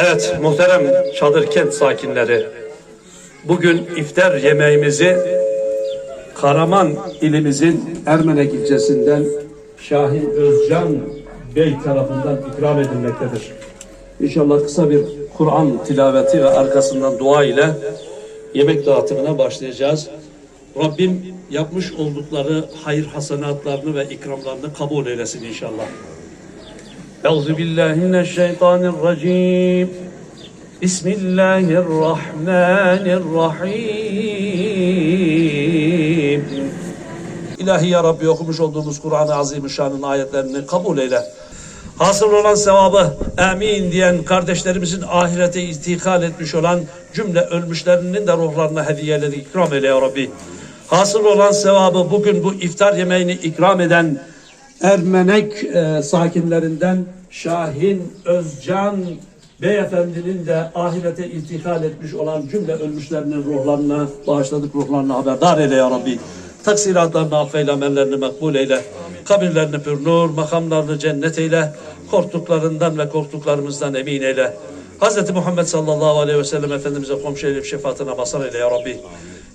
Evet muhterem Çadır kent sakinleri. Bugün iftar yemeğimizi Karaman ilimizin Ermenek ilçesinden Şahin Özcan Bey tarafından ikram edilmektedir. İnşallah kısa bir Kur'an tilaveti ve arkasından dua ile yemek dağıtımına başlayacağız. Rabbim yapmış oldukları hayır hasenatlarını ve ikramlarını kabul eylesin inşallah. Euzu billahi mineşşeytanirracim. Bismillahirrahmanirrahim. İlahi ya Rabbi okumuş olduğumuz Kur'an-ı Azimüşşan'ın ayetlerini kabul eyle. Hasıl olan sevabı amin diyen kardeşlerimizin ahirete intikal etmiş olan cümle ölmüşlerinin de ruhlarına hediyeleri ikram eyle ya Rabbi. Hasıl olan sevabı bugün bu iftar yemeğini ikram eden Ermenek e, sakinlerinden Şahin Özcan Beyefendinin de ahirete intikal etmiş olan cümle ölmüşlerinin ruhlarına, bağışladık ruhlarına haberdar eyle ya Rabbi. Taksiratlarını affeyle, amellerini makbul eyle. Kabirlerini pür nur, makamlarını cennet eyle. Korktuklarından ve korktuklarımızdan emin eyle. Hz. Muhammed sallallahu aleyhi ve sellem Efendimiz'e komşu edip şefaatine basar eyle ya Rabbi.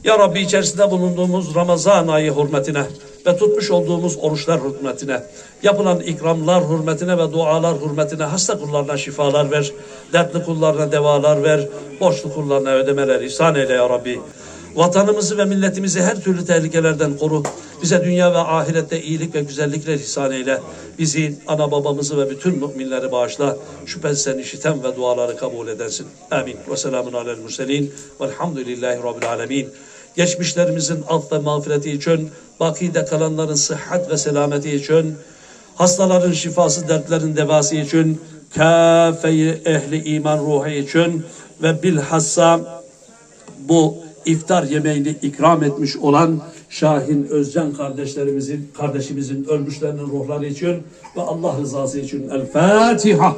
Ya Rabbi içerisinde bulunduğumuz Ramazan ayı hürmetine ve tutmuş olduğumuz oruçlar hürmetine, yapılan ikramlar hürmetine ve dualar hürmetine hasta kullarına şifalar ver, dertli kullarına devalar ver, borçlu kullarına ödemeler ihsan eyle ya Rabbi. Vatanımızı ve milletimizi her türlü tehlikelerden koru. Bize dünya ve ahirette iyilik ve güzellikler ihsan eyle. Bizi, ana babamızı ve bütün müminleri bağışla. Şüphesiz sen işiten ve duaları kabul edersin. Amin. Ve selamun alel murselin. Velhamdülillahi Rabbil alemin. Geçmişlerimizin af ve mağfireti için, bakide kalanların sıhhat ve selameti için, hastaların şifası, dertlerin devası için, kafeyi ehli iman ruhu için ve bilhassa bu iftar yemeğini ikram etmiş olan Şahin Özcan kardeşlerimizin, kardeşimizin ölmüşlerinin ruhları için ve Allah rızası için El Fatiha.